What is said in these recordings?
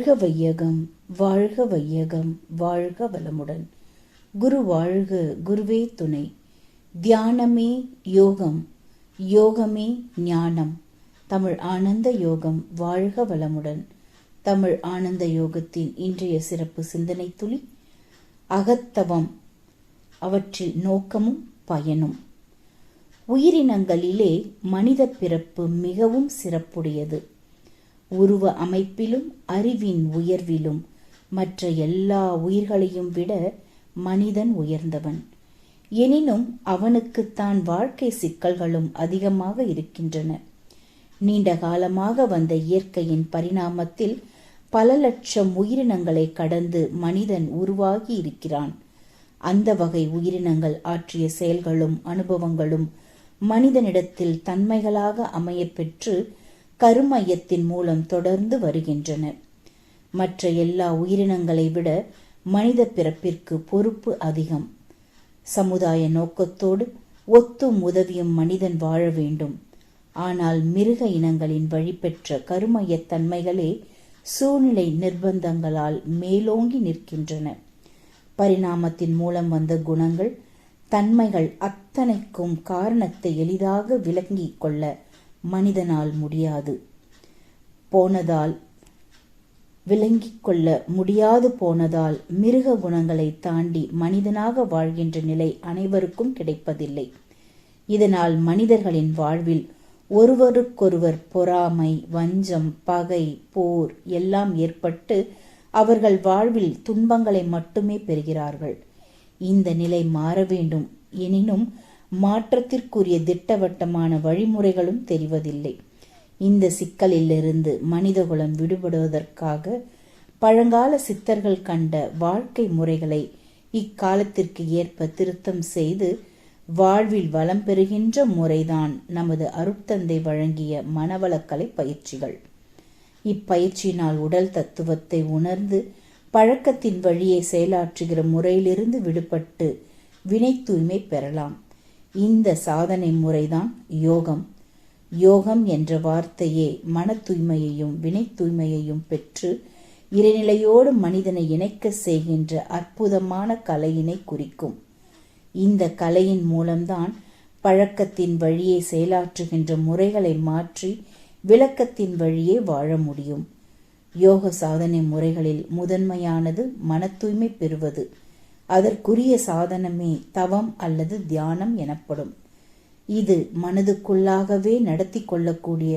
வாழ்க வையகம் வாழ்க வையகம் வாழ்க வளமுடன். குரு வாழ்க குருவே துணை. தியானமே யோகம் யோகமே ஞானம். தமிழ் ஆனந்த யோகம் வாழ்க வளமுடன். தமிழ் ஆனந்த யோகத்தின் இன்றைய சிறப்பு சிந்தனை துளி அகத்தவம். அவற்றில் நோக்கமும் பயனும். உயிரினங்களிலே மனித பிறப்பு மிகவும் சிறப்புடையது. உருவ அமைப்பிலும் அறிவின் உயர்விலும் மற்ற எல்லா உயிர்களையும் விட மனிதன் உயர்ந்தவன். எனினும் அவனுக்குத்தான் வாழ்க்கை சிக்கல்களும் அதிகமாக இருக்கின்றன. நீண்ட காலமாக வந்த இயற்கையின் பரிணாமத்தில் பல லட்சம் உயிரினங்களை கடந்து மனிதன் உருவாகி இருக்கிறான். அந்த வகை உயிரினங்கள் ஆற்றிய செயல்களும் அனுபவங்களும் மனிதனிடத்தில் தன்மைகளாக அமையப்பெற்று கருமையத்தின் மூலம் தொடர்ந்து வருகின்றன. மற்ற எல்லா உயிரினங்களை விட மனித பிறப்பிற்கு பொறுப்பு அதிகம். சமுதாய நோக்கத்தோடு ஒத்தும் உதவியும் மனிதன் வாழ வேண்டும். ஆனால் மிருக இனங்களின் வழிபெற்ற கருமையத் தன்மைகளே சூழ்நிலை நிர்பந்தங்களால் மேலோங்கி நிற்கின்றன. பரிணாமத்தின் மூலம் வந்த குணங்கள் தன்மைகள் அத்தனைக்கும் காரணத்தை எளிதாக விளங்கிக் கொள்ள மனிதனால் முடியாது. போனதால் விளங்கிக் கொள்ள முடியாது போனதால் மிருக குணங்களை தாண்டி மனிதனாக வாழ்கின்ற நிலை அனைவருக்கும் கிடைப்பதில்லை. இதனால் மனிதர்களின் வாழ்வில் ஒருவருக்கொருவர் பொறாமை வஞ்சம் பகை போர் எல்லாம் ஏற்பட்டு அவர்கள் வாழ்வில் துன்பங்களை மட்டுமே பெறுகிறார்கள். இந்த நிலை மாற வேண்டும். எனினும் மாற்றத்திற்குரிய திட்டவட்டமான வழிமுறைகளும் தெரிவதில்லை. இந்த சிக்கலிலிருந்து மனிதகுலம் விடுபடுவதற்காக பழங்கால சித்தர்கள் கண்ட வாழ்க்கை முறைகளை இக்காலத்திற்கு ஏற்ப திருத்தம் செய்து வாழ்வில் வளம் பெறுகின்ற முறைதான் நமது அருட்தந்தை வழங்கிய மனவளக்கலை பயிற்சிகள். இப்பயிற்சியினால் உடல் தத்துவத்தை உணர்ந்து பழக்கத்தின் வழியை செயலாற்றுகிற முறையிலிருந்து விடுபட்டு வினை தூய்மை பெறலாம். இந்த சாதனை முறைதான் யோகம். யோகம் என்ற வார்த்தையே மன தூய்மையையும் வினை தூய்மையையும் பெற்று இறைநிலையோடு மனிதனை இணைக்க செய்கின்ற அற்புதமான கலையினை குறிக்கும். இந்த கலையின் மூலம்தான் பழக்கத்தின் வழியே செயலாற்றுகின்ற முறைகளை மாற்றி விளக்கத்தின் வழியே வாழ முடியும். யோக சாதனை முறைகளில் முதன்மையானது மன தூய்மை பெறுவது. அதற்குரிய சாதனமே தவம் அல்லது தியானம் எனப்படும். இது மனதுக்குள்ளாகவே நடத்தி கொள்ளக்கூடிய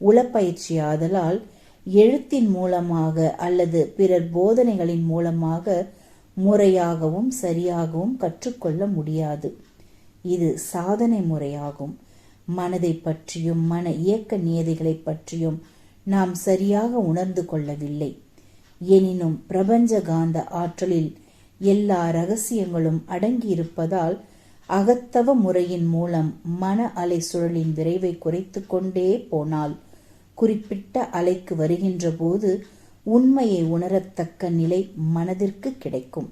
உளப்பயிற்சியாதலால் எழுத்தின் மூலமாக அல்லது பிறர் போதனைகளின் மூலமாக முறையாகவும் சரியாகவும் கற்றுக்கொள்ள முடியாது. இது சாதனை முறையாகும். மனதை பற்றியும் மன இயக்க நியதிகளை பற்றியும் நாம் சரியாக உணர்ந்து கொள்ளவில்லை. எனினும் பிரபஞ்ச காந்த ஆற்றலில் எல்லா ரகசியங்களும் அடங்கியிருப்பதால் அகத்தவ முறையின் மூலம் மன அலை சுழலின் விரைவை குறைத்து கொண்டே போனால் குறிப்பிட்ட அலைக்கு வருகின்ற போது உண்மையை உணரத்தக்க நிலை மனதிற்கு கிடைக்கும்.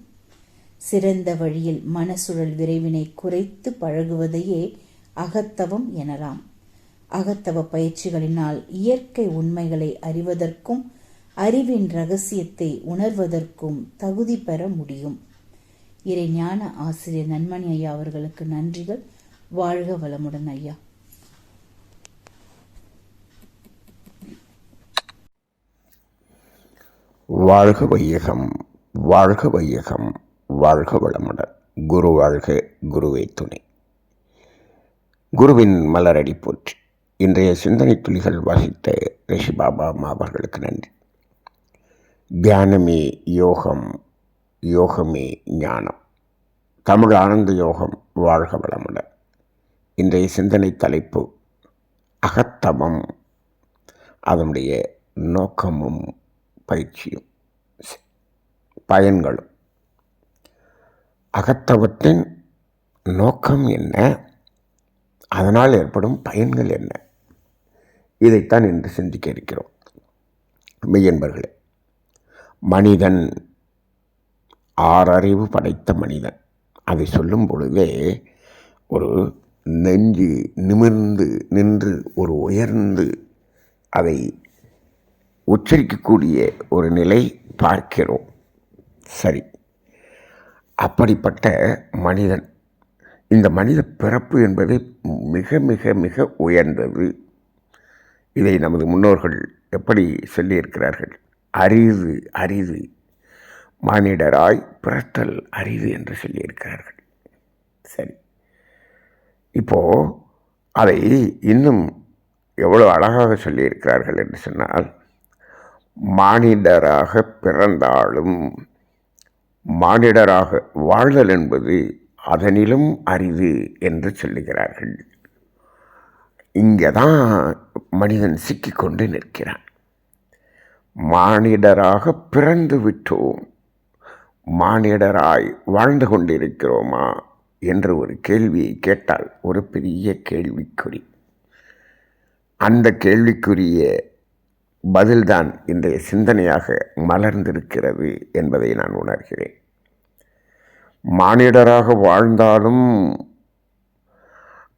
சிறந்த வழியில் மனசுழல் விரைவினை குறைத்து பழகுவதையே அகத்தவம் எனலாம். அகத்தவ பயிற்சிகளினால் இயற்கை உண்மைகளை அறிவதற்கும் அறிவின் ரகசியத்தை உணர்வதற்கும் தகுதி பெற முடியும். இறை ஞான ஆசிரியர் நன்மணி ஐயா அவர்களுக்கு நன்றிகள். வாழ்க வளமுடன் ஐயா. வாழ்க வையகம் வாழ்க வையகம் வாழ்க வளமுடன். குரு வாழ்க குருவே துணை. குருவின் மலரடி போற்றி. இன்றைய சிந்தனை துளிகள் வாசித்த ரிஷி பாபா அம்மா அவர்களுக்கு நன்றி. தியானமே யோகம் யோகமே ஞானம் தமிழ் ஆனந்த யோகம் வாழ்க வளமுடன் இன்றைய சிந்தனை தலைப்பு அகத்தமம் அதனுடைய நோக்கமும் பயிற்சியும் பயன்களும் அகத்தவத்தின் நோக்கம் என்ன அதனால் ஏற்படும் பயன்கள் என்ன இதைத்தான் இன்று சிந்திக்க இருக்கிறோம் மெய்யன்பர்களே மனிதன் ஆறறிவு படைத்த மனிதன். அதை சொல்லும் பொழுதே ஒரு நெஞ்சு நிமிர்ந்து நின்று ஒரு உயர்ந்து அதை உச்சரிக்கக்கூடிய ஒரு நிலை பார்க்கிறோம். சரி. அப்படிப்பட்ட மனிதன். இந்த மனித பிறப்பு என்பது மிக மிக மிக உயர்ந்தது. இதை நமது முன்னோர்கள் எப்படி சொல்லியிருக்கிறார்கள்? அரிது அரிது மானிடராய் பிறத்தல் அரிது என்று சொல்லியிருக்கிறார்கள். சரி. இப்போது அதை இன்னும் எவ்வளோ அழகாக சொல்லியிருக்கிறார்கள் என்று சொன்னால் மானிடராக பிறந்தாலும் மானிடராக வாழ்தல் என்பது அதனிலும் அரிது என்று சொல்லுகிறார்கள். இங்கே தான் மனிதன் சிக்கிக்கொண்டு நிற்கிறான். மானிடராக பிறந்து விட்டோம். மானிடராய் வாழ்ந்து கொண்டிருக்கிறோமா? என்ற ஒரு கேள்வியை கேட்டால் ஒரு பெரிய கேள்விக்குறி. அந்த கேள்விக்குரிய பதில்தான் இன்றைய சிந்தனையாக மலர்ந்திருக்கிறது என்பதை நான் உணர்கிறேன். மானிடராக வாழ்ந்தாலும்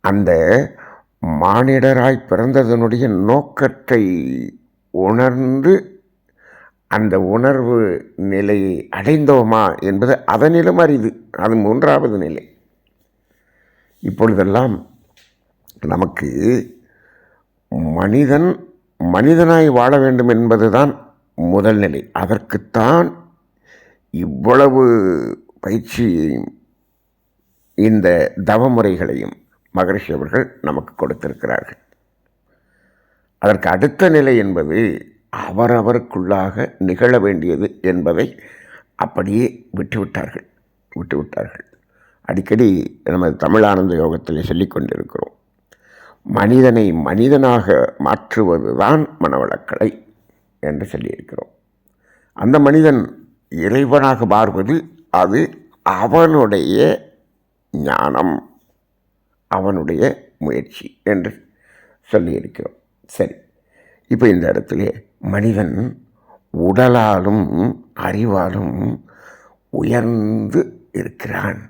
அந்த மானிடராய் பிறந்ததனுடைய நோக்கத்தை உணர்ந்து அந்த உணர்வு நிலையை அடைந்தோமா என்பது அதனிலும் அரிது. அது மூன்றாவது நிலை. இப்பொழுதெல்லாம் நமக்கு மனிதன் மனிதனாய் வாழ வேண்டும் என்பதுதான் முதல் நிலை. அதற்குத்தான் இவ்வளவு பயிற்சியையும் இந்த தவமுறைகளையும் மகரிஷி அவர்கள் நமக்கு கொடுத்திருக்கிறார்கள். அதற்கு அடுத்த நிலை என்பது அவரவருக்குள்ளாக நிகழ வேண்டியது என்பதை அப்படியே விட்டுவிட்டார்கள் விட்டுவிட்டார்கள். அடிக்கடி நமது தமிழானந்த யோகத்தில் சொல்லிக்கொண்டிருக்கிறோம் மனிதனை மனிதனாக மாற்றுவதுதான் மனவளக்கலை என்று சொல்லியிருக்கிறோம். அந்த மனிதன் இறைவனாக மாறுவது அது அவனுடைய ஞானம் அவனுடைய முயற்சி என்று சொல்லியிருக்கிறோம். சரி இப்போ இந்த இடத்துல மனிதன் உடலாலும் அறிவாலும் உயர்ந்து இருக்கிறான்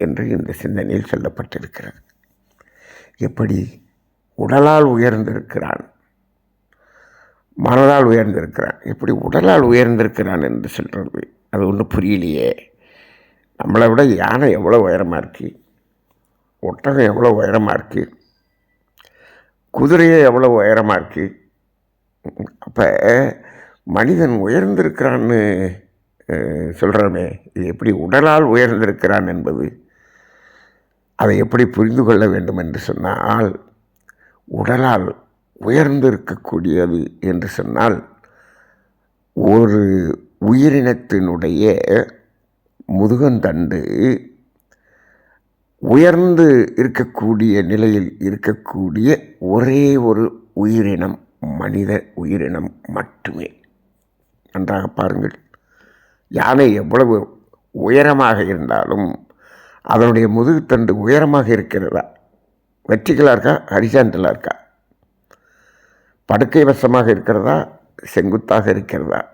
என்று இந்த சிந்தனையில் சொல்லப்பட்டிருக்கிறது. எப்படி? உடலால் உயர்ந்திருக்கிறான். மனதால் உயர்ந்திருக்கிறான். எப்படி உடலால் உயர்ந்திருக்கிறான் என்று சொல்கிறது அது ஒன்றும் புரியலையே. நம்மளை விட யானை எவ்வளோ உயரமாக இருக்குது ஒட்டகம் எவ்வளோ உயரமாக இருக்குது குதிரையை எவ்வளோ உயரமாக இருக்குது அப்போ மனிதன் உயர்ந்திருக்கிறான்னு சொல்கிறோமே இது எப்படி உடலால் உயர்ந்திருக்கிறான் என்பது அதை எப்படி புரிந்து கொள்ள வேண்டும் என்று சொன்னால் உடலால் உயர்ந்திருக்கக்கூடியது என்று சொன்னால் ஒரு உயிரினத்தினுடைய முதுகந்தண்டு உயர்ந்து இருக்கக்கூடிய நிலையில் இருக்கக்கூடிய ஒரே ஒரு உயிரினம். மனித உயிரினம் மட்டுமே. நன்றாக பாருங்கள். யானை எவ்வளவு உயரமாக இருந்தாலும் அதனுடைய முதுகுத்தண்டு உயரமாக இருக்கிறதா? வெற்றிகளாக இருக்கா? ஹரிசாண்டலாக இருக்கா? படுக்கை வசமாக இருக்கிறதா? செங்குத்தாக இருக்கிறதா?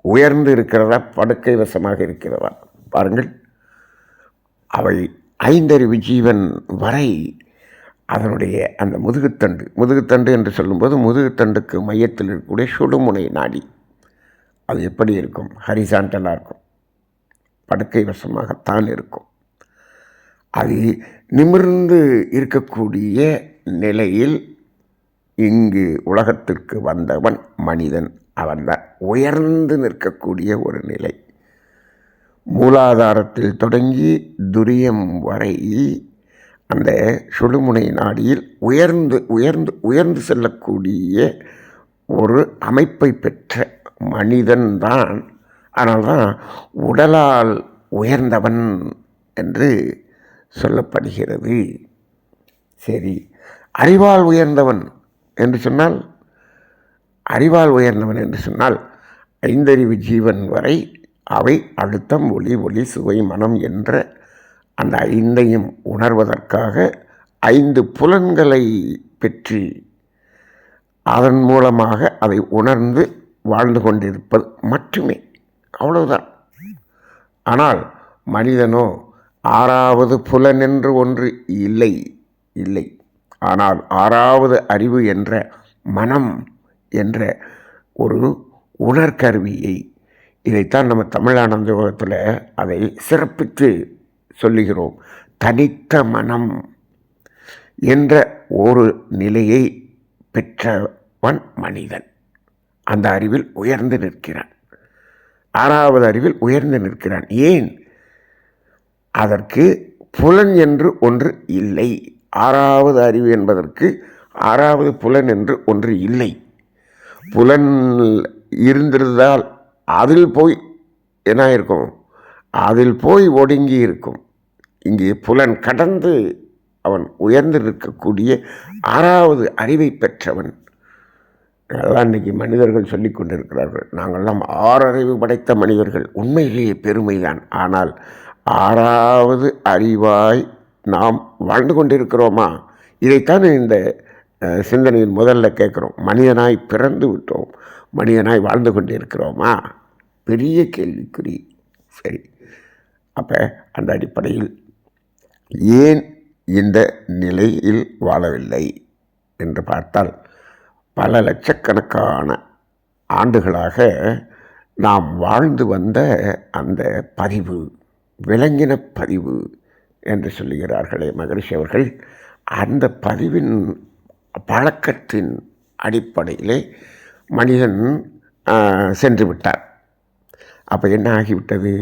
உயர்ந்து இருக்கிறதா? படுக்கை வசமாக இருக்கிறதா? பாருங்கள். அவை ஐந்தறிவு ஜீவன் வரை அதனுடைய அந்த முதுகுத்தண்டு முதுகுத்தண்டு என்று சொல்லும்போது முதுகுத்தண்டுக்கு மையத்தில் இருக்கக்கூடிய சுடுமுனை நாடி. அது எப்படி இருக்கும்? ஹரிசாண்டலாக இருக்கும். படுக்கை வசமாகத்தான் இருக்கும். அது நிமிர்ந்து இருக்கக்கூடிய நிலையில் இங்கு உலகத்திற்கு வந்தவன் மனிதன். அவன்தான். உயர்ந்து நிற்கக்கூடிய ஒரு நிலை. மூலாதாரத்தில் தொடங்கி துரியம் வரை அந்த சுடுமுனை நாடியில் உயர்ந்து உயர்ந்து உயர்ந்து செல்லக்கூடிய ஒரு அமைப்பை பெற்ற மனிதன்தான் அதனால்தான் உடலால் உயர்ந்தவன் என்று சொல்லப்படுகிறது. சரி அறிவால் உயர்ந்தவன் என்று சொன்னால் அறிவால் உயர்ந்தவன் என்று சொன்னால் ஐந்தறிவு ஜீவன் வரை அவை அழுத்தம் ஒளி ஒளி சுவை மனம் என்ற அந்த ஐந்தையும் உணர்வதற்காக ஐந்து புலன்களை பெற்று அதன் மூலமாக அதை உணர்ந்து வாழ்ந்து கொண்டிருப்பது மட்டுமே. அவ்வளவுதான். ஆனால் மனிதனோ ஆறாவது புலன் என்று ஒன்று இல்லை இல்லை. ஆனால் ஆறாவது அறிவு என்ற மனம் என்ற ஒரு உணர்கருவியை இதைத்தான் நம்ம தமிழானந்த யோகத்தில் அதை சிறப்பித்து சொல்லுகிறோம். தனித்த மனம் என்ற ஒரு நிலையை பெற்றவன் மனிதன். அந்த அறிவில் உயர்ந்து நிற்கிறான். ஆறாவது அறிவில் உயர்ந்து நிற்கிறான். ஏன்? அதற்கு புலன் என்று ஒன்று இல்லை. ஆறாவது அறிவு என்பதற்கு ஆறாவது புலன் என்று ஒன்று இல்லை. புலன் இருந்திருந்தால் அதில் போய் என்ன இருக்கும் அதில் போய் ஒடுங்கி இருக்கும். இங்கே புலன் கடந்து அவன் உயர்ந்து நிற்கக்கூடிய ஆறாவது அறிவை பெற்றவன். அதெல்லாம் இன்றைக்கி மனிதர்கள் சொல்லி கொண்டிருக்கிறார்கள். நாங்கள்லாம் ஆறறிவு படைத்த மனிதர்கள். உண்மையிலேயே பெருமைதான். ஆனால் ஆறாவது அறிவாய் நாம் வாழ்ந்து கொண்டிருக்கிறோமா? இதைத்தான் இந்த சிந்தனையின் முதல்ல கேட்குறோம். மனிதனாய் பிறந்து விட்டோம். மனிதனாய் வாழ்ந்து கொண்டிருக்கிறோமா? பெரிய கேள்விக்குறி. சரி. அப்போ அந்த அடிப்படையில் ஏன் இந்த நிலையில் வாழவில்லை என்று பார்த்தால் பல லட்சக்கணக்கான ஆண்டுகளாக நாம் வாழ்ந்து வந்த அந்த பதிவு விலங்கின பதிவு என்று சொல்லுகிறார்களே மகரிஷி அவர்கள் அந்த பதிவின் பழக்கத்தின் அடிப்படையிலே மனிதன் சென்று விட்டார். அப்போ என்ன ஆகிவிட்டது?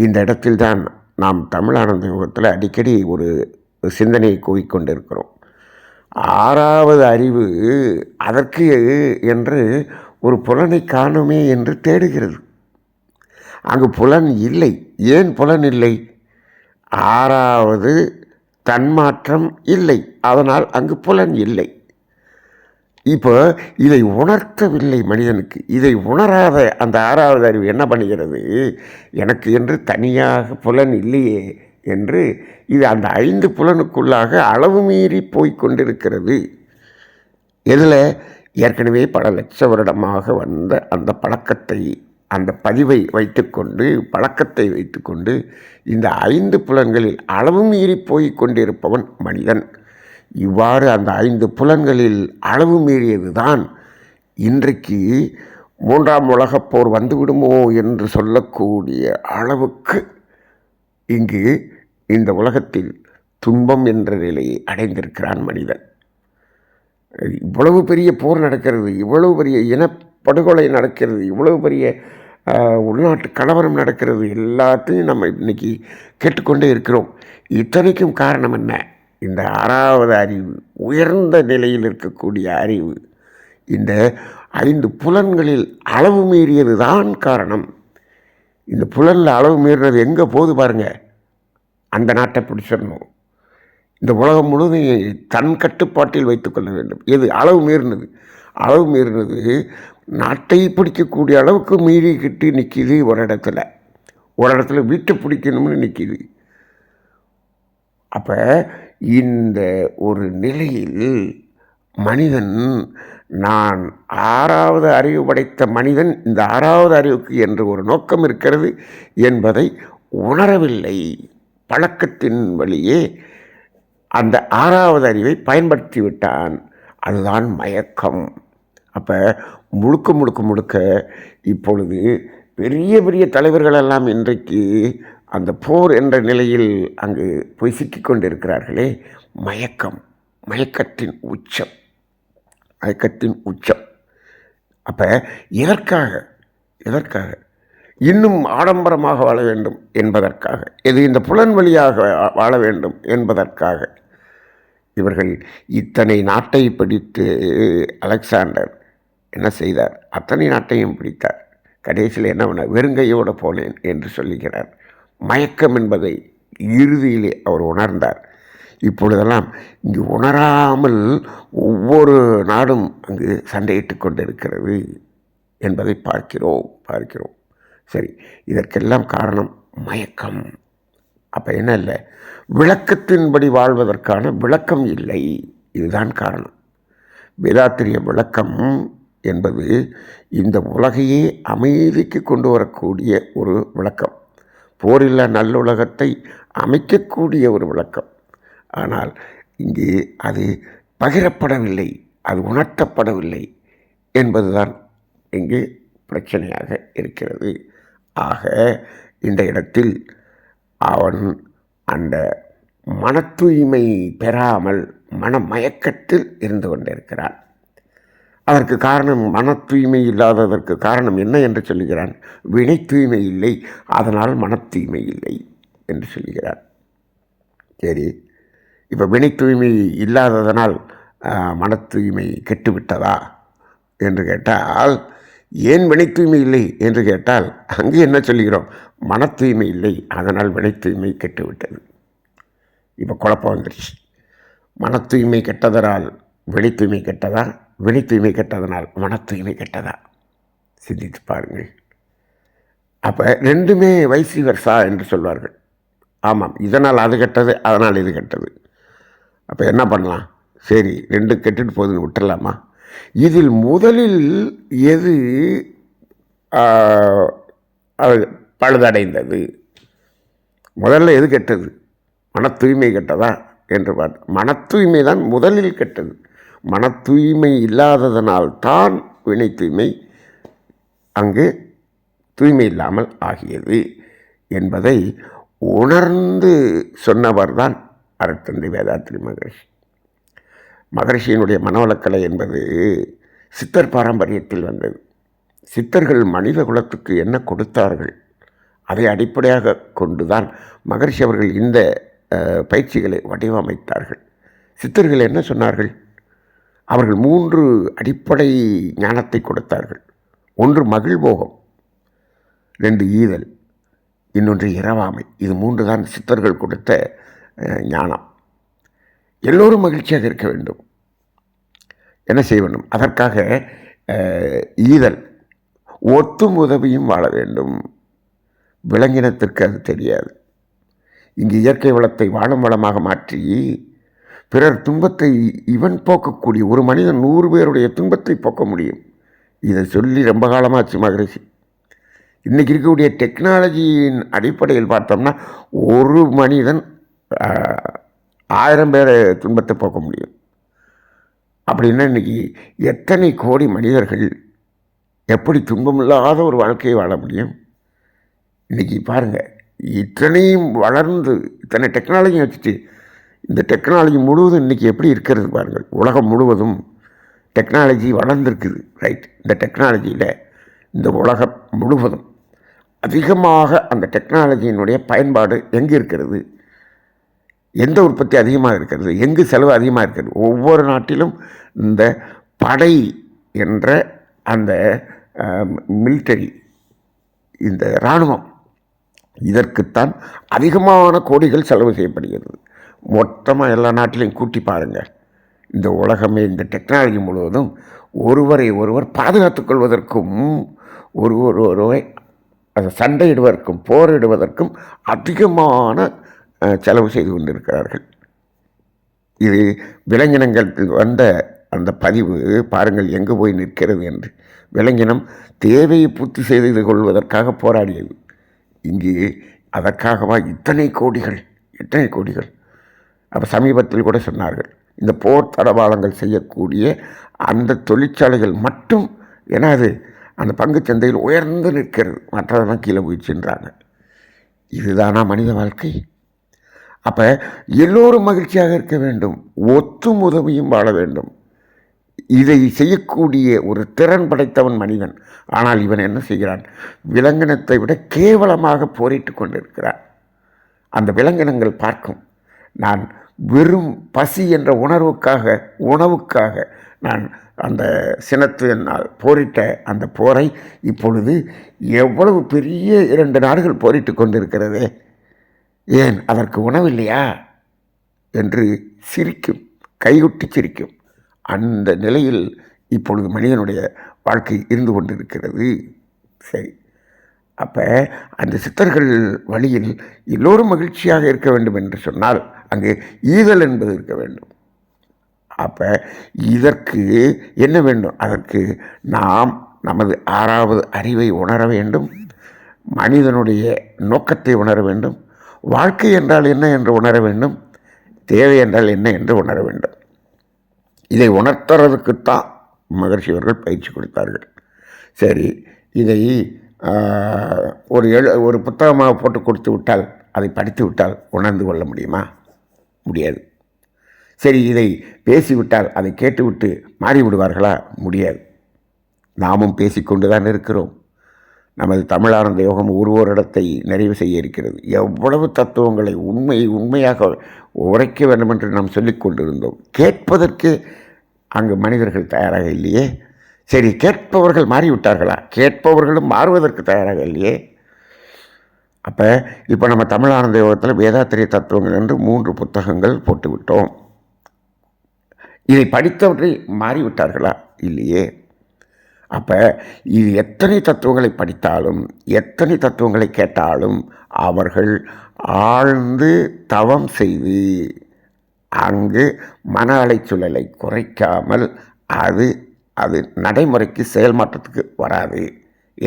இந்த இடத்தில்தான் நாம் தமிழானந்த யுகத்தில் அடிக்கடி ஒரு சிந்தனையை கூவிக்கொண்டிருக்கிறோம். ஆறாவது அறிவு அதற்கு என்று ஒரு புலனை காணுமே என்று தேடுகிறது. அங்கு புலன் இல்லை. ஏன் புலன் இல்லை? ஆறாவது தன்மாற்றம் இல்லை. அதனால் அங்கு புலன் இல்லை. இப்போ இதை உணர்த்தவில்லை மனிதனுக்கு. இதை உணராத அந்த ஆறாவது அறிவு என்ன பண்ணுகிறது? எனக்கு என்று தனியாக புலன் இல்லையே என்று இது அந்த ஐந்து புலனுக்குள்ளாக அளவு மீறி போய்க் கொண்டிருக்கிறது. ஏற்கனவே பல லட்ச வருடமாக வந்த அந்த பழக்கத்தை அந்த பதிவை வைத்துக்கொண்டு பழக்கத்தை வைத்துக்கொண்டு இந்த ஐந்து புலன்களில் அளவு மீறி போய் கொண்டிருப்பவன் மனிதன். இவ்வாறு அந்த ஐந்து புலன்களில் அளவு மீறியது தான் இன்றைக்கு மூன்றாம் உலகப் போர் வந்துவிடுமோ என்று சொல்லக்கூடிய அளவுக்கு இங்கு இந்த உலகத்தில் துன்பம் என்ற நிலையை அடைந்திருக்கிறான் மனிதன். இவ்வளவு பெரிய போர் நடக்கிறது இவ்வளவு பெரிய இனப்படுகொலை நடக்கிறது இவ்வளவு பெரிய உள்நாட்டு கலவரம் நடக்கிறது எல்லாத்தையும் நம்ம இன்றைக்கி கேட்டுக்கொண்டே இருக்கிறோம். இத்தனைக்கும் காரணம் என்ன? இந்த ஆறாவது அறிவு உயர்ந்த நிலையில் இருக்கக்கூடிய அறிவு இந்த ஐந்து புலன்களில் அளவு மீறியது தான் காரணம். இந்த புலனில் அளவு மீறினது எங்கே போகுது பாருங்கள் அந்த நாட்டை பிடிச்சிடணும். இந்த உலகம் முழுவதும் தன் கட்டுப்பாட்டில் வைத்துக்கொள்ள வேண்டும். எது? அளவு மீறினது. அளவு மீறினது நாட்டை பிடிக்கக்கூடிய அளவுக்கு மீறிக்கிட்டு நிற்கிது ஒரு இடத்துல. ஒரு இடத்துல வீட்டை பிடிக்கணும்னு நிற்கிது அப்போ இந்த ஒரு நிலையில் மனிதன் நான் ஆறாவது அறிவு படைத்த மனிதன் இந்த ஆறாவது அறிவுக்கு என்று ஒரு நோக்கம் இருக்கிறது என்பதை உணரவில்லை. பழக்கத்தின் வழியே அந்த ஆறாவது அறிவை பயன்படுத்தி விட்டான். அதுதான் மயக்கம். அப்போ முழுக்க முழுக்க முழுக்க இப்பொழுது பெரிய பெரிய தலைவர்கள் எல்லாம் இன்றைக்கு அந்த போர் என்ற நிலையில் அங்கு போய் சிக்கிக் கொண்டிருக்கிறார்களே மயக்கம் மயக்கத்தின் உச்சம் மயக்கத்தின் உச்சம். அப்போ எதற்காக எதற்காக? இன்னும் ஆடம்பரமாக வாழ வேண்டும் என்பதற்காக இது இந்த புலன் வழியாக வா- வாழ வேண்டும் என்பதற்காக. இவர்கள் இத்தனை நாட்டை பிடித்து அலெக்சாண்டர் என்ன செய்தார்? அத்தனை நாட்டையும் பிடித்தார். கடைசியில் என்ன பண்ண வெறுங்கையோடு போனேன் என்று சொல்லுகிறார். மயக்கம் என்பதை இறுதியிலே அவர் உணர்ந்தார். இப்பொழுதெல்லாம் இங்கு உணராமல் ஒவ்வொரு நாடும் அங்கு சண்டையிட்டு கொண்டிருக்கிறது என்பதை பார்க்கிறோம் பார்க்கிறோம். சரி இதற்கெல்லாம் காரணம் மயக்கம். அப்போ என்ன இல்லை விளக்கத்தின்படி வாழ்வதற்கான விளக்கம் இல்லை. இதுதான் காரணம். வேதாத்திரிய விளக்கம் என்பது இந்த உலகையே அமைதிக்கு கொண்டு வரக்கூடிய ஒரு விளக்கம். போரில்லா நல்லுலகத்தை அமைக்கக்கூடிய ஒரு விளக்கம். ஆனால் இங்கே அது பகிரப்படவில்லை அது உணர்த்தப்படவில்லை என்பதுதான் இங்கு பிரச்சனையாக இருக்கிறது. ஆக இந்த இடத்தில் அவன் அந்த மன தூய்மை பெறாமல் மனமயக்கத்தில் இருந்து கொண்டிருக்கிறான். அதற்கு காரணம் மன தூய்மை இல்லாததற்கு காரணம் என்ன என்று சொல்லுகிறான்? வினை தூய்மை இல்லை அதனால் மன தூய்மை இல்லை என்று சொல்லுகிறான். சரி இப்போ வினை தூய்மை இல்லாததனால் மன தூய்மை கெட்டுவிட்டதா என்று கேட்டால் ஏன் வினை தூய்மை இல்லை என்று கேட்டால் அங்கே என்ன சொல்லுகிறோம்? மன தூய்மை இல்லை அதனால் வினை தூய்மை கெட்டுவிட்டது. இப்போ குழப்பம் வந்துடுச்சு மன தூய்மை கெட்டதனால் வினை தூய்மை கெட்டதா? வெளி தூய்மை கெட்டதனால் மன தூய்மை கெட்டதா? சிந்தித்து பாருங்கள். அப்போ ரெண்டுமே வைசி வர்சா என்று சொல்வார்கள். ஆமாம் இதனால் அது கெட்டது அதனால் இது கெட்டது. அப்போ என்ன பண்ணலாம்? சரி ரெண்டு கெட்டுட்டு போகுதுன்னு விட்டுடலாமா இதில் முதலில் எது அது பழுதடைந்தது? முதல்ல எது கெட்டது? மன தூய்மை கெட்டதா? என்று பார்த்து மன தூய்மை தான் முதலில் கெட்டது. மன தூய்மை இல்லாததனால் தான் வினை தூய்மை அங்கு தூய்மை இல்லாமல் ஆகியது என்பதை உணர்ந்து சொன்னவர்தான் அருட்தந்தை வேதாத்திரி மகரிஷி. மகரிஷியினுடைய மனவளக்கலை என்பது சித்தர் பாரம்பரியத்தில் வந்தது. சித்தர்கள் மனித குலத்துக்கு என்ன கொடுத்தார்கள்? அதை அடிப்படையாக கொண்டுதான் மகர்ஷி அவர்கள் இந்த பயிற்சிகளை வடிவமைத்தார்கள். சித்தர்கள் என்ன சொன்னார்கள்? அவர்கள் மூன்று அடிப்படை ஞானத்தை கொடுத்தார்கள். ஒன்று மகிழ்போகம் ரெண்டு ஈதல் இன்னொன்று இரவாமை. இது மூன்று தான் சித்தர்கள் கொடுத்த ஞானம். எல்லோரும் மகிழ்ச்சியாக இருக்க வேண்டும். என்ன செய்ய வேண்டும்? அதற்காக ஈதல் ஒத்தும் உதவியும் வாழ வேண்டும். விலங்கினத்திற்கு அது தெரியாது. இங்கு இயற்கை வளத்தை வாழும் வளமாக மாற்றி பிறர் துன்பத்தை இவன் போக்கக்கூடிய ஒரு மனிதன் நூறு பேருடைய துன்பத்தை போக்க முடியும். இதை சொல்லி ரொம்ப காலமாச்சு மகரிஷி. இன்றைக்கி இருக்கக்கூடிய டெக்னாலஜியின் அடிப்படையில் பார்த்தோம்னா ஒரு மனிதன் ஆயிரம் பேரை துன்பத்தை போக்க முடியும். அப்படின்னா இன்றைக்கி எத்தனை கோடி மனிதர்கள் எப்படி துன்பமில்லாத ஒரு வாழ்க்கையை வாழ முடியும்? இன்றைக்கி பாருங்கள் இத்தனையும் வளர்ந்து இத்தனை டெக்னாலஜி வச்சுட்டு இந்த டெக்னாலஜி முழுவதும் இன்றைக்கி எப்படி இருக்கிறது பாருங்கள். உலகம் முழுவதும் டெக்னாலஜி வளர்ந்துருக்குது ரைட் இந்த டெக்னாலஜியில் இந்த உலகம் முழுவதும் அதிகமாக அந்த டெக்னாலஜியினுடைய பயன்பாடு எங்கே இருக்கிறது? எந்த உற்பத்தி அதிகமாக இருக்கிறது? எங்கு செலவு அதிகமாக இருக்கிறது? ஒவ்வொரு நாட்டிலும் இந்த படை என்ற அந்த மிலிட்டரி இந்த இராணுவம் இதற்குத்தான் அதிகமான கோடிகள் செலவு செய்யப்படுகிறது. மொத்தமாக எல்லா நாட்டிலையும் கூட்டி பாருங்கள் இந்த உலகமே இந்த டெக்னாலஜி முழுவதும் ஒருவரை ஒருவர் பாதுகாத்து கொள்வதற்கும் ஒரு ஒருவரை அதை சண்டையிடுவதற்கும் போரிடுவதற்கும் அதிகமான செலவு செய்து கொண்டிருக்கிறார்கள். இது விலங்கினங்கள் வந்த அந்த பதிவு பாருங்கள் எங்கு போய் நிற்கிறது என்று. விலங்கினம் தேவையை பூர்த்தி செய்து கொள்வதற்காக போராடியது. இங்கே அதற்காகவா இத்தனை கோடிகள் இத்தனை கோடிகள்? அப்போ சமீபத்தில் கூட சொன்னார்கள். இந்த போர் தடவாளங்கள் செய்யக்கூடிய அந்த தொழிற்சாலைகள் மட்டும் ஏன்னா அது அந்த பங்குச் சந்தையில் உயர்ந்து நிற்கிறது. மற்றதெல்லாம் கீழே போயிடுச்சுன்றாங்க இதுதானா மனித வாழ்க்கை? அப்போ எல்லோரும் மகிழ்ச்சியாக இருக்க வேண்டும். ஒத்தும் உதவியும் வாழ வேண்டும். இதை செய்யக்கூடிய ஒரு திறன் படைத்தவன் மனிதன். ஆனால் இவன் என்ன செய்கிறான்? விலங்கினத்தை விட கேவலமாக போரிட்டு கொண்டிருக்கிறான். அந்த விலங்கினங்கள் பார்க்கும். நான் வெறும் பசி என்ற உணர்வுக்காக உணவுக்காக நான் அந்த சினத்து போரிட்ட அந்த போரை இப்பொழுது எவ்வளவு பெரிய இரண்டு நாடுகள் போரிட்டு கொண்டிருக்கிறதே. ஏன் அதற்கு உணவில்லையா? என்று சிரிக்கும் கைகுட்டி சிரிக்கும். அந்த நிலையில் இப்பொழுது மனிதனுடைய வாழ்க்கை இருந்து கொண்டிருக்கிறது. சரி. அப்போ அந்த சித்தர்கள் வழியில் எல்லோரும் மகிழ்ச்சியாக இருக்க வேண்டும் என்று சொன்னால் அங்கே ஈதல் என்பது இருக்க வேண்டும். அப்போ இதற்கு என்ன வேண்டும்? அதற்கு நாம் நமது ஆறாவது அறிவை உணர வேண்டும். மனிதனுடைய நோக்கத்தை உணர வேண்டும். வாழ்க்கை என்றால் என்ன என்று உணர வேண்டும். தேவை என்றால் என்ன என்று உணர வேண்டும். இதை உணர்த்துறதுக்குத்தான் மகர்ஷி அவர்கள் பயிற்சி கொடுத்தார்கள். சரி இதை ஒரு எழு ஒரு புத்தகமாக போட்டு கொடுத்து விட்டால் அதை படித்து விட்டால் உணர்ந்து கொள்ள முடியுமா? முடியாது. சரி இதை பேசிவிட்டால் அதை கேட்டுவிட்டு மாறிவிடுவார்களா? முடியாது. நாமும் பேசிக்கொண்டு தான் இருக்கிறோம். நமது தமிழானந்த யோகம் ஒரு நிறைவு செய்ய இருக்கிறது. எவ்வளவு தத்துவங்களை உண்மை உண்மையாக உரைக்க வேண்டும் என்று நாம் சொல்லிக்கொண்டிருந்தோம் கேட்பதற்கு அங்கு மனிதர்கள் தயாராக இல்லையே? சரி கேட்பவர்கள் மாறிவிட்டார்களா? கேட்பவர்களும் மாறுவதற்கு தயாராக இல்லையே? அப்போ இப்போ நம்ம தமிழானந்த யோகத்தில் வேதாத்திரிய தத்துவங்கள் என்று மூன்று புத்தகங்கள் போட்டுவிட்டோம். இதை படித்தவற்றை மாறிவிட்டார்களா? இல்லையே. அப்போ இது எத்தனை தத்துவங்களை படித்தாலும் எத்தனை தத்துவங்களை கேட்டாலும் அவர்கள் ஆழ்ந்து தவம் செய்து அங்கு மன அலைச்சூழலை குறைக்காமல் அது அது நடைமுறைக்கு செயல்மாற்றத்துக்கு வராது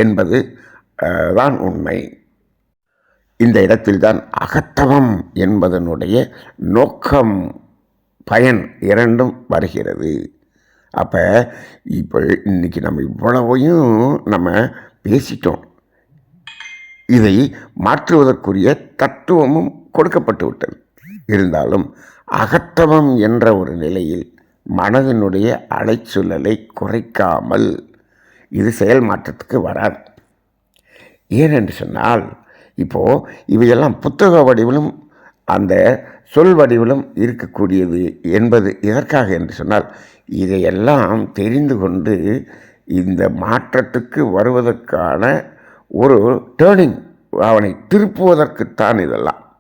என்பது தான் உண்மை. இந்த இடத்தில்தான் அகத்தவம் என்பதனுடைய நோக்கம் பயன் இரண்டும் வருகிறது. அப்போ இப்போ இன்றைக்கி நம்ம இவ்வளவையும் நம்ம பேசிட்டோம். இதை மாற்றுவதற்குரிய தத்துவமும் கொடுக்கப்பட்டு விட்டது. இருந்தாலும் அகத்தவம் என்ற ஒரு நிலையில் மனதினுடைய அலைச்சூழலை குறைக்காமல் இது செயல் மாற்றத்துக்கு வராது. ஏனென்று சொன்னால் இப்போது இவையெல்லாம் புத்தக வடிவிலும் அந்த சொல் வடிவிலும் இருக்கக்கூடியது என்பது எதற்காக என்று சொன்னால் இதையெல்லாம் தெரிந்து கொண்டு இந்த மாற்றத்துக்கு வருவதற்கான ஒரு டேர்னிங் அவனை திருப்புவதற்குத்தான் இதெல்லாம்.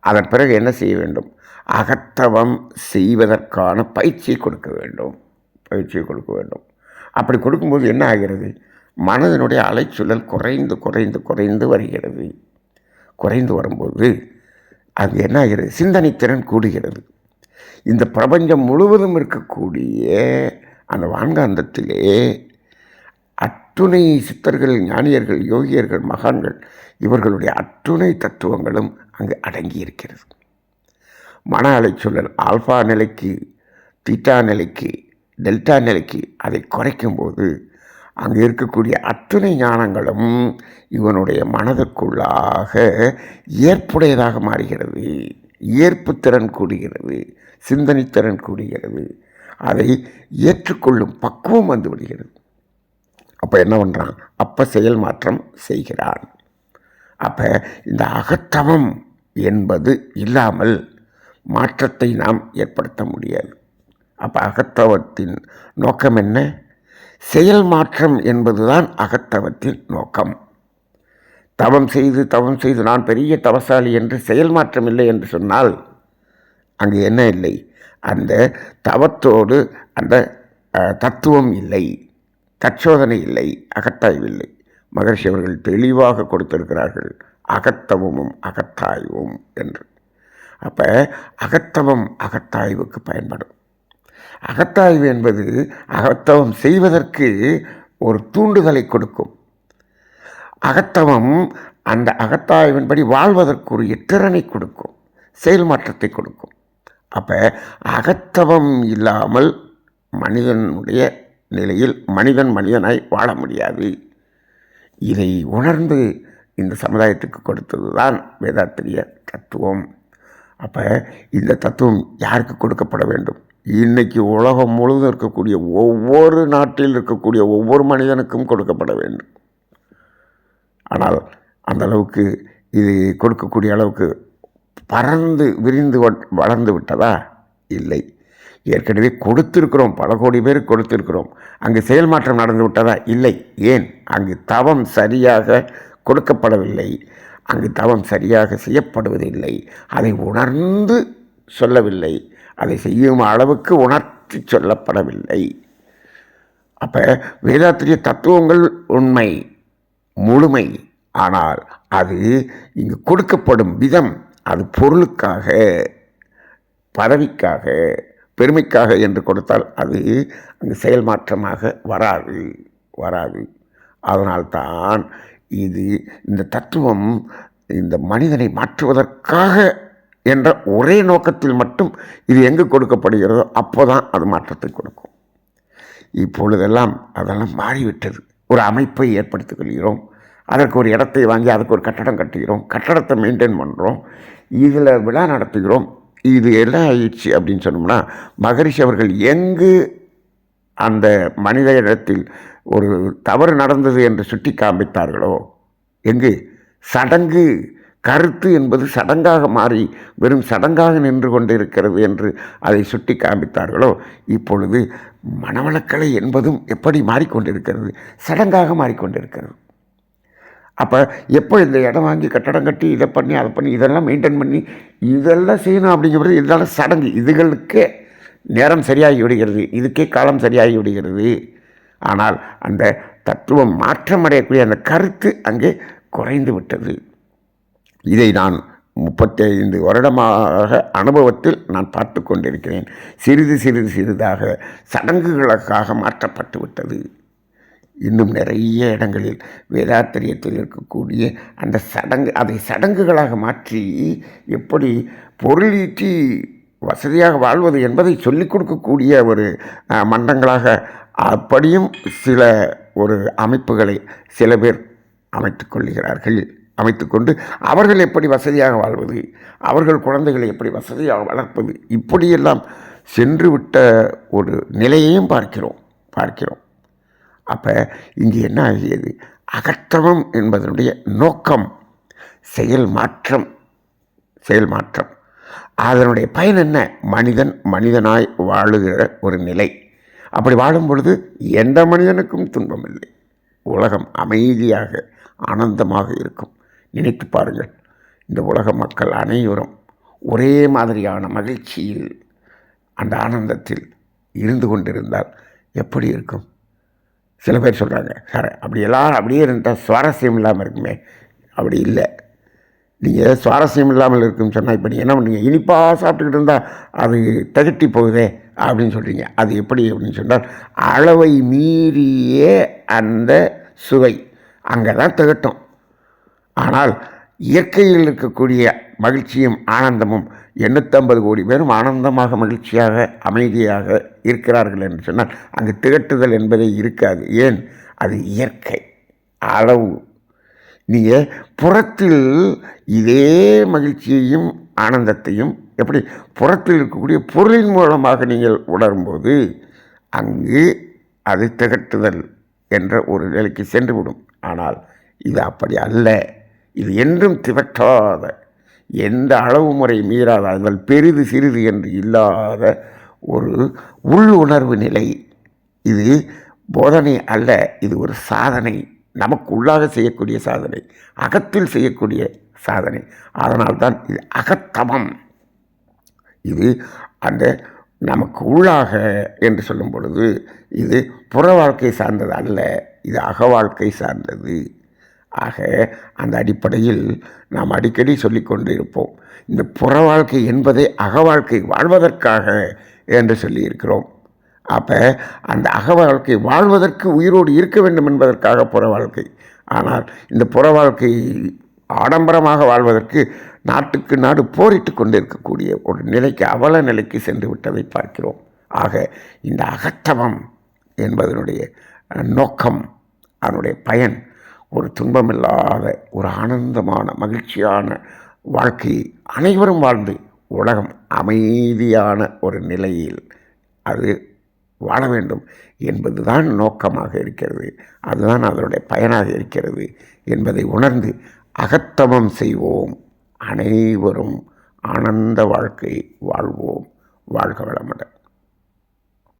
அதன் பிறகு என்ன செய்ய வேண்டும்? அகத்தவம் செய்வதற்கான பயிற்சியை கொடுக்க வேண்டும். பயிற்சியை கொடுக்க வேண்டும். அப்படி கொடுக்கும்போது என்ன ஆகிறது? மனதினுடைய அலைச்சூழல் குறைந்து குறைந்து குறைந்து வருகிறது. குறைந்து வரும்போது அது என்ன ஆகிறது சிந்தனை திறன் கூடுகிறது. இந்த பிரபஞ்சம் முழுவதும் இருக்கக்கூடிய அந்த வான்காந்தத்திலே அத்துணை சித்தர்கள் ஞானியர்கள் யோகியர்கள் மகான்கள் இவர்களுடைய அத்துணை தத்துவங்களும் அங்கு அடங்கி இருக்கிறது மன அலைச்சூழல் ஆல்ஃபா நிலைக்கு தீட்டா நிலைக்கு டெல்டா நிலைக்கு அதை குறைக்கும்போது அங்கே இருக்கக்கூடிய அத்துணை ஞானங்களும் இவனுடைய மனதுக்குள்ளாக ஏற்புடையதாக மாறுகிறது. ஏற்புத்திறன் கூடுகிறது. சிந்தனைத்திறன் கூடுகிறது. அதை ஏற்றுக்கொள்ளும் பக்குவம் வந்து விடுகிறது. அப்போ என்ன பண்ணுறான் அப்போ செயல் மாற்றம் செய்கிறான். அப்போ இந்த அகத்தவம் என்பது இல்லாமல் மாற்றத்தை நாம் ஏற்படுத்த முடியாது. அப்போ அகத்தவத்தின் நோக்கம் என்ன? செயல் மாற்றம் என்பதுதான் அகத்தவத்தின் நோக்கம். தவம் செய்து தவம் செய்து நான் பெரிய தவசாலி என்று செயல் மாற்றம் இல்லை என்று சொன்னால் அங்கு என்ன இல்லை? அந்த தவத்தோடு அந்த தத்துவம் இல்லை. தற்சோதனை இல்லை. அகத்தாய்வில்லை. மகர்ஷி அவர்கள் தெளிவாக கொடுத்திருக்கிறார்கள். அகத்தவமும் அகத்தாய்வும் என்று. அப்போ அகத்தவம் அகத்தாய்வுக்கு பயன்படும். அகத்தாய்வு என்பது அகத்தவம் செய்வதற்கு ஒரு தூண்டுதலை கொடுக்கும். அகத்தவம் அந்த அகத்தாய்வின்படி வாழ்வதற்குரிய திறனை கொடுக்கும். செயல் மாற்றத்தை கொடுக்கும். அப்போ அகத்தவம் இல்லாமல் மனிதனுடைய நிலையில் மனிதன் மனிதனாய் வாழ முடியாது. இதை உணர்ந்து இந்த சமுதாயத்துக்கு கொடுத்தது தான் வேதாத்திரிய தத்துவம். அப்போ இந்த தத்துவம் யாருக்கு கொடுக்கப்பட வேண்டும்? இன்றைக்கி உலகம் முழுவதும் இருக்கக்கூடிய ஒவ்வொரு நாட்டில் இருக்கக்கூடிய ஒவ்வொரு மனிதனுக்கும் கொடுக்கப்பட வேண்டும். ஆனால் அந்த அளவுக்கு இது கொடுக்கக்கூடிய அளவுக்கு பறந்து விரிந்து வளர்ந்து விட்டதா? இல்லை. ஏற்கனவே கொடுத்திருக்கிறோம் பல கோடி பேர் கொடுத்திருக்கிறோம். அங்கு செயல் மாற்றம் நடந்து விட்டதா? இல்லை. ஏன்? அங்கு தவம் சரியாக கொடுக்கப்படவில்லை. அங்கு தவம் சரியாக செய்யப்படுவதில்லை. அதை உணர்ந்து சொல்லவில்லை. அதை செய்யும் அளவுக்கு உணர்த்தி சொல்லப்படவில்லை. அப்போ வேதாத்திரிய தத்துவங்கள் உண்மை முழுமை. ஆனால் அது இங்கு கொடுக்கப்படும் விதம் அது பொருளுக்காக பதவிக்காக பெருமைக்காக என்று கொடுத்தால் அது அங்கு செயல் மாற்றமாக வராது வராது. அதனால்தான் இது இந்த தத்துவம் இந்த மனிதனை மாற்றுவதற்காக என்ற ஒரே நோக்கத்தில் மட்டும் இது எங்கு கொடுக்கப்படுகிறதோ அப்போ தான் அது மாற்றத்தை கொடுக்கும். இப்பொழுதெல்லாம் அதெல்லாம் மாறிவிட்டது. ஒரு அமைப்பை ஏற்படுத்திக் கொள்கிறோம். அதற்கு ஒரு இடத்தை வாங்கி அதுக்கு ஒரு கட்டடம் கட்டுகிறோம். கட்டடத்தை மெயின்டைன் பண்ணுறோம் இதில் விழா நடத்துகிறோம். இது எல்லாம் ஆயிடுச்சு அப்படின்னு சொன்னோம்னா மகரிஷி அவர்கள் எங்கு அந்த மனித இடத்தில் ஒரு தவறு நடந்தது என்று சுட்டி காண்பித்தார்களோ எங்கு சடங்கு கருத்து என்பது சடங்காக மாறி வெறும் சடங்காக நின்று கொண்டிருக்கிறது என்று அதை சுட்டி காண்பித்தார்களோ இப்பொழுது மனவளக்கலை என்பதும் எப்படி மாறிக்கொண்டிருக்கிறது? சடங்காக மாறிக்கொண்டிருக்கிறது. அப்போ எப்போ இந்த இடம் வாங்கி கட்டடம் கட்டி இதை பண்ணி அதை பண்ணி இதெல்லாம் மெயின்டைன் பண்ணி இதெல்லாம் செய்யணும் அப்படிங்கிறது இதெல்லாம் சடங்கு. இதுகளுக்கே நேரம் சரியாகி விடுகிறது. இதுக்கே காலம் சரியாகி விடுகிறது. ஆனால் அந்த தத்துவம் மாற்றமடையக்கூடிய அந்த கருத்து அங்கே குறைந்து விட்டது. இதை நான் முப்பத்தைந்து வருடமாக அனுபவத்தில் நான் பார்த்து கொண்டிருக்கிறேன். சிறிது சிறிது சிறிதாக சடங்குகளுக்காக மாற்றப்பட்டு விட்டது. இன்னும் நிறைய இடங்களில் வேதாத்திரியத்தில் இருக்கக்கூடிய அந்த சடங்கு அதை சடங்குகளாக மாற்றி எப்படி பொருளீட்டி வசதியாக வாழ்வது என்பதை சொல்லிக் கொடுக்கக்கூடிய ஒரு மன்றங்களாக அப்படியும் சில ஒரு அமைப்புகளை சில பேர் அமைத்து கொள்கிறார்கள். அமைத்துக்கொண்டு அவர்கள் எப்படி வசதியாக வாழ்வது அவர்கள் குழந்தைகளை எப்படி வசதியாக வளர்ப்பது இப்படியெல்லாம் சென்று விட்ட ஒரு நிலையையும் பார்க்கிறோம் பார்க்கிறோம். அப்போ இங்கே என்ன ஆகியது? அகற்றவம் என்பதனுடைய நோக்கம் செயல் மாற்றம் செயல் மாற்றம். அதனுடைய பயன் என்ன? மனிதன் மனிதனாய் வாழுகிற ஒரு நிலை. அப்படி வாழும் பொழுது எந்த மனிதனுக்கும் துன்பம் இல்லை உலகம் அமைதியாக ஆனந்தமாக இருக்கும். நினைத்து பாருங்கள். இந்த உலக மக்கள் அனைவரும் ஒரே மாதிரியான மகிழ்ச்சியில் அந்த ஆனந்தத்தில் இருந்து கொண்டிருந்தால் எப்படி இருக்கும்? சில பேர் சொல்கிறாங்க சார் அப்படி எல்லாரும் அப்படியே இருந்தால் சுவாரஸ்யம் இல்லாமல் இருக்குமே. அப்படி இல்லை. நீங்கள் சுவாரஸ்யம் இல்லாமல் இருக்குன்னு சொன்னால் இப்போ நீங்கள் என்ன பண்ணுறீங்க இனிப்பாக சாப்பிட்டுக்கிட்டு இருந்தால் அது தகட்டி போகுதே அப்படின்னு சொல்கிறீங்க அது எப்படி அப்படின்னு சொன்னால் அளவை மீறிய அந்த சுவை அங்கே தான் திகட்டும். ஆனால் இயற்கையில் இருக்கக்கூடிய மகிழ்ச்சியும் ஆனந்தமும் எண்ணூற்றம்பது கோடி பேரும் ஆனந்தமாக மகிழ்ச்சியாக அமைதியாக இருக்கிறார்கள் என்று சொன்னால் அங்கு திகட்டுதல் என்பதே இருக்காது. ஏன்? அது இயற்கை அளவு. நீங்கள் புறத்தில் இதே மகிழ்ச்சியையும் ஆனந்தத்தையும் எப்படி புறத்தில் இருக்கக்கூடிய பொருளின் மூலமாக நீங்கள் உணரும்போது அங்கு அது திகட்டுதல் என்ற ஒரு நிலைக்கு சென்றுவிடும். ஆனால் இது அப்படி அல்ல. இது என்றும் திவற்றாத எந்த அளவு முறை மீறாத அதில் பெரிது சிறிது என்று இல்லாத ஒரு உள்ளுணர்வு நிலை. இது போதனை அல்ல இது ஒரு சாதனை. நமக்கு உள்ளாக செய்யக்கூடிய சாதனை அகத்தில் செய்யக்கூடிய சாதனை. அதனால்தான் இது அகத்தமம் இது அந்த நமக்கு உள்ளாக என்று சொல்லும் பொழுது இது புற வாழ்க்கை சார்ந்தது அல்ல இது அக வாழ்க்கை சார்ந்தது. ஆக அந்த அடிப்படையில் நாம் அடிக்கடி சொல்லிக்கொண்டு இருப்போம் இந்த புற வாழ்க்கை என்பதை அக வாழ்க்கை வாழ்வதற்காக என்று சொல்லியிருக்கிறோம். அப்போ அந்த அக வாழ்க்கை வாழ்வதற்கு உயிரோடு இருக்க வேண்டும் என்பதற்காக புற வாழ்க்கை. ஆனால் இந்த புற வாழ்க்கை ஆடம்பரமாக வாழ்வதற்கு நாட்டுக்கு நாடு போரிட்டு கொண்டிருக்கக்கூடிய ஒரு நிலைக்கு அவல நிலைக்கு சென்று விட்டதை பார்க்கிறோம். ஆக இந்த அகத்தவம் என்பதனுடைய நோக்கம் அதனுடைய பயன் ஒரு துன்பமில்லாத ஒரு ஆனந்தமான மகிழ்ச்சியான வாழ்க்கையை அனைவரும் வாழ்ந்து உலகம் அமைதியான ஒரு நிலையில் அது வாழ வேண்டும் என்பதுதான் நோக்கமாக இருக்கிறது. அதுதான் அதனுடைய பயனாக இருக்கிறது என்பதை உணர்ந்து அகத்தமம் செய்வோம். அனைவரும் ஆனந்த வாழ்க்கை வாழ்வோம். வாழ்க வளமுடன்.